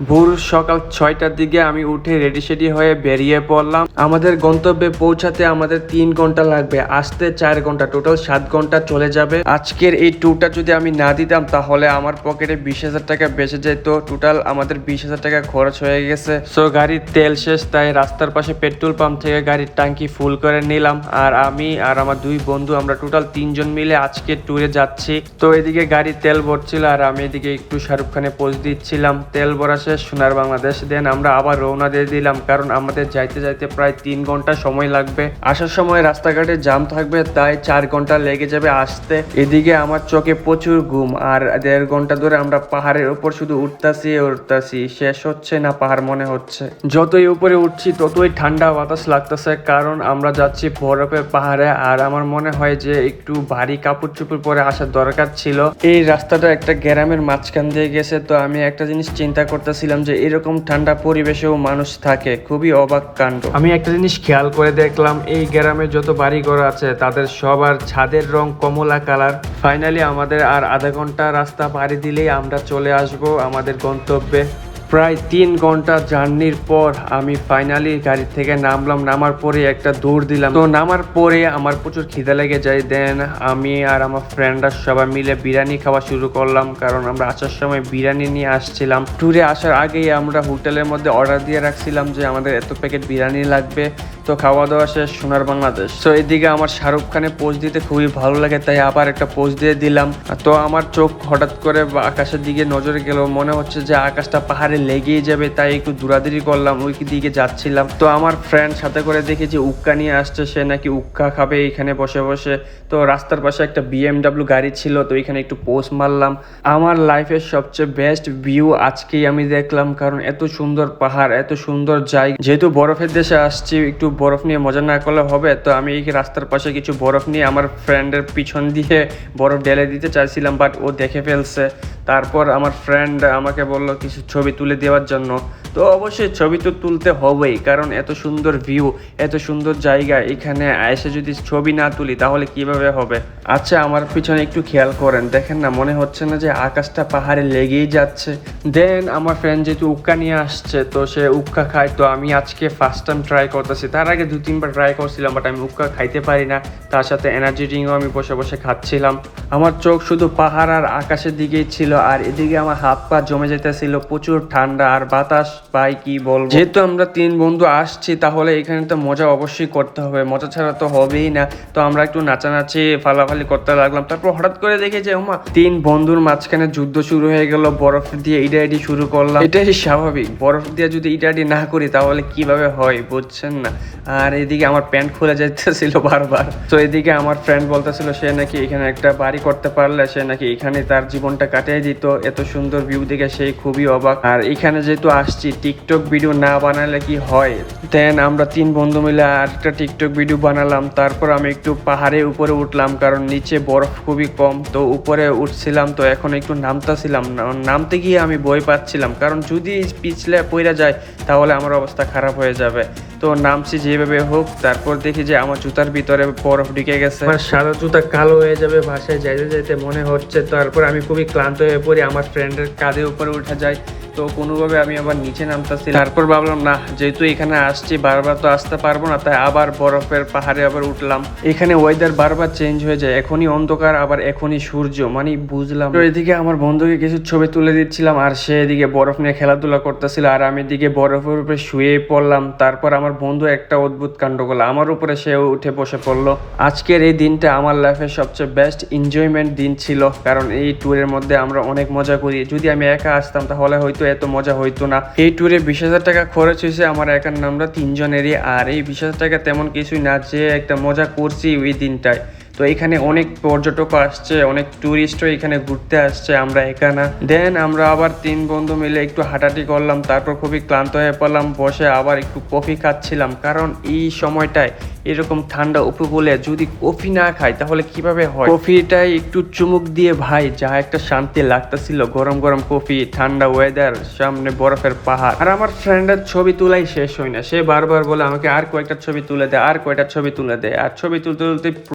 ভোর সকাল ছয়টার দিকে আমি উঠে রেডি সেডি হয়ে বেরিয়ে পড়লাম। আমাদের গন্তব্যে পৌঁছাতে আমাদের তিন ঘণ্টা লাগবে। আসতে চার ঘণ্টা টোটাল সাত ঘণ্টা চলে যাবে। আজকের এই ট্যুরটা যদি আমি না দিতাম, তাহলে আমার পকেটে বিশ হাজার টাকা বেঁচে যেত। টোটাল আমাদের বিশ হাজার টাকা খরচ হয়ে গেছে। সো গাড়ির তেল শেষ, তাই রাস্তার পাশে পেট্রোল পাম্প থেকে গাড়ির ট্যাঙ্কি ফুল করে নিলাম। আর আমি আর আমার দুই বন্ধু, আমরা টোটাল তিনজন মিলে আজকে ট্যুরে যাচ্ছি। তো, এদিকে গাড়ির তেল ভরছিল, আর আমি এদিকে একটু শাহরুখ খানে পোজ দিচ্ছিলাম। তেল ভরা শেষ সোনার বাংলাদেশ দেন আমরা আবার রওনা দিয়ে দিলাম, কারণ আমাদের যাইতে যাইতে প্রায় তিন ঘণ্টা সময় লাগবে। আসার সময় রাস্তাঘাটে জাম থাকবে, তাই চার ঘণ্টা লেগে যাবে আসতে। এদিকে আমার চোখে প্রচুর ঘুম, আর দেড় ঘণ্টা ধরে আমরা পাহাড়ের উপর শুধু উঠতাছি উঠতাছি। শেষ হচ্ছে না পাহাড় মনে হচ্ছে। যতই উপরে উঠছি, ততই ঠান্ডা বাতাস লাগতেছে, কারণ আমরা যাচ্ছি বরফের পাহাড়ে, আর আমার মনে হয় যে একটু ভারী কাপড় চুপড় পরে আসার দরকার ছিল। এই রাস্তাটা একটা গ্রামের মাঝখান দিয়ে গেছে, তো আমি একটা জিনিস চিন্তা করতেছিলাম যে এরকম ঠান্ডা পরিবেশেও মানুষ থাকে। খুবই অবাক কাণ্ড। আমি একটা জিনিস খেয়াল করে দেখলাম, এই গ্রামে যত বাড়ি ঘর আছে, তাদের সবার ছাদের রং কমলা কালার। ফাইনালি আমাদের আর আধা ঘণ্টা রাস্তা পাড়ি দিলেই আমরা চলে আসব আমাদের গন্তব্যে। প্রায় তিন ঘণ্টা জার্নির পর আমি ফাইনালি গাড়ি থেকে নামলাম। নামার পরে একটা দৌড় দিলাম। তো নামার পরে আমার প্রচুর খিদে লেগে যায়। দেন আমি আর আমার ফ্রেন্ডরা সবাই মিলে বিরিয়ানি খাওয়া শুরু করলাম। কারণ আমরা আসার সময় বিরিয়ানি নিয়ে আসছিলাম। ট্যুরে আসার আগেই আমরা হোটেলের মধ্যে অর্ডার দিয়ে রাখছিলাম যে আমাদের এত প্যাকেট বিরিয়ানি লাগবে। তো খাওয়া দাওয়া শেষ, সোনার বাংলাদেশ। তো এদিকে আমার শাহরুখ খানে পোজ দিতে খুবই ভালো লাগে, তাই আবার একটা পোজ দিয়ে দিলাম। তো আমার চোখ হঠাৎ করে আকাশের দিকে নজরে গেল। মনে হচ্ছে যে আকাশটা পাহাড়ে লেগেই যাবে, তাই একটু দূরাদূরি করলাম, ওই দিকে যাচ্ছিলাম। তো আমার ফ্রেন্ড সাথে করে দেখেছি উক্কা নিয়ে আসছে, সে নাকি উক্কা খাবে এখানে বসে বসে। তো রাস্তার পাশে একটা বিএমডাব্লিউ গাড়ি ছিল, তো এখানে একটু পোস্ট মারলাম। আমার লাইফের সবচেয়ে বেস্ট ভিউ আজকেই আমি দেখলাম, কারণ এত সুন্দর পাহাড়, এত সুন্দর জায়গা। যেহেতু বরফের দেশে আসছি, একটু বরফ নিয়ে মজা না করলে হবে, তো আমি এই রাস্তার পাশে কিছু বরফ নিয়ে আমার ফ্রেন্ডের পিছন দিয়ে বরফ ঢেলে দিতে চাইছিলাম বাট ও দেখে ফেলছে। তারপর আমার ফ্রেন্ড আমাকে বলল, কিছু ছবি তুলে দেওয়ার জন্য। তো অবশ্যই ছবি তো তুলতে হবেই, কারণ এত সুন্দর ভিউ এত সুন্দর জায়গা, এখানে এসে যদি ছবি না তুলি তাহলে কীভাবে হবে? আচ্ছা আমার পিছনে একটু খেয়াল করেন। দেখেন না, মনে হচ্ছে না যে আকাশটা পাহাড়ে লেগেই যাচ্ছে। দেন আমার ফ্রেন্ড যেহেতু উক্কা নিয়ে আসছে, তো সে উক্কা খায়। তো আমি আজকে ফার্স্ট টাইম ট্রাই করতেছি। তার আগে দু, তিনবার ট্রাই করছিলাম বাট আমি উক্কা খাইতে পারি না। তার সাথে এনার্জি ড্রিঙ্কও আমি বসে বসে খাচ্ছিলাম। আমার চোখ শুধু পাহাড় আর আকাশের দিকেই ছিল, আর এদিকে আমার হাত পা জমে যেতেছিল প্রচুর ঠান্ডা আর বাতাস, পাই কি বলব? যেহেতু আমরা তিন বন্ধু আসছি, তাহলে এখানে তো মজা অবশ্যই করতে হবে। মজা ছাড়া তো হবেই না। তো আমরা একটু নাচানাচি, ফালাফালি করতে লাগলাম। তারপর হঠাৎ করে দেখি যে, ওমা, তিন বন্ধুর মাঝখানে যুদ্ধ শুরু হয়ে গেল। বরফ দিয়ে ইডাইডি শুরু করলাম। এটাই স্বাভাবিক। বরফ দিয়ে যদি ইডাইডি না করি, তাহলে কীভাবে হয় বুঝছেন না? আর এদিকে আমার প্যান্ট খুলে যাইতেছিল বারবার। তো এদিকে আমার ফ্রেন্ড বলতেছিল, সে নাকি এখানে একটা বাড়ি করতে পারলে, সে নাকি এখানে তার জীবনটা কাটিয়ে দিত। এত সুন্দর ভিউ দেখে সেই খুবই অবাক। আর এখানে যেহেতু আসছি টিকটক ভিডিও না বানালে কি হয়? দেন আমরা তিন বন্ধু মিলে আরেকটা টিকটক ভিডিও বানালাম। তারপর আমি একটু পাহাড়ে উপরে উঠলাম, কারণ নিচে বরফ খুবই কম। তো উপরে উঠছিলাম, তো এখন একটু নামতাছিলাম। নামতে গিয়ে আমি বই পাচ্ছিলাম। কারণ যদি পিছলে পড়ে যায়, তাহলে আমার অবস্থা খারাপ হয়ে যাবে। তো নামছি যেভাবে হোক, তারপর দেখি যে আমার জুতার ভিতরে বরফ ঢুকে গেছে। আমার সাদা জুতা কালো হয়ে যাবে ভাষায় যাইতে যাইতে মনে হচ্ছে। তারপর আমি খুবই ক্লান্ত হয়ে পড়ি, আমার ফ্রেন্ডের কাঁধে উপরে উঠে যাই তো কোনোভাবে আমি আবার নিচে নামতেছি। তারপর ভাবলাম, না, যেহেতু এখানে আসছি, বারবার তো আসতে পারব না, তাই আবার বরফের পাহাড়ে আবার উঠলাম। এখানে ওয়েদার বারবার চেঞ্জ হয়ে যায়, এখনই অন্ধকার, আবার এখনই সূর্য। মানে বুঝলাম তো এদিকে আমার বন্ধুকে কিছু ছবি তুলে দিচ্ছিলাম, আর সে এদিকে বরফ নিয়ে খেলাধুলা করতেছিল, আর আমি এদিকে বরফের উপরে শুয়ে পড়লাম। তারপর আমার বন্ধু একটা অদ্ভুত কাণ্ড করল আমার উপরে সে উঠে বসে পড়ল। আজকের এই দিনটা আমার লাইফের সবচেয়ে বেস্ট এনজয়মেন্ট দিন ছিল। কারণ এই ট্যুরের মধ্যে আমরা অনেক মজা করি। যদি আমি একা আসতাম, তাহলে হয়তো এত মজা হইতো না। এই ট্যুরে বিশ হাজার টাকা খরচ হয়েছে আমার একার আমরা তিনজনেরই। আর এই বিশ হাজার টাকা তেমন কিছুই না যে একটা মজা করছি ওই দিনটায়। তো এখানে অনেক পর্যটক আসছে, অনেক ট্যুরিস্টও এখানে ঘুরতে আসছে, আমরা এখানে। দেন আমরা আবার তিন বন্ধু মিলে একটু হাঁটাহাঁটি করলাম, তারপর খুবই ক্লান্ত হয়ে পড়লাম, বসে আবার একটু কফি খাচ্ছিলাম। কারণ এই সময়টায় এরকম ঠান্ডা উপকূলে যদি কফি না খাই, তাহলে কীভাবে হয়? কফিটাই একটু চুমুক দিয়ে ভাই, যা একটা শান্তি লাগতেছিল, গরম গরম কফি, ঠান্ডা ওয়েদার সামনে বরফের পাহাড়। আর আমার ফ্রেন্ডের ছবি তোলাই শেষ হয় না, সে বারবার বলে আমাকে, আর কয়েকটা ছবি তুলে দেয় আর কয়টা ছবি তুলে দেয় আর ছবি তুলতে তুলতে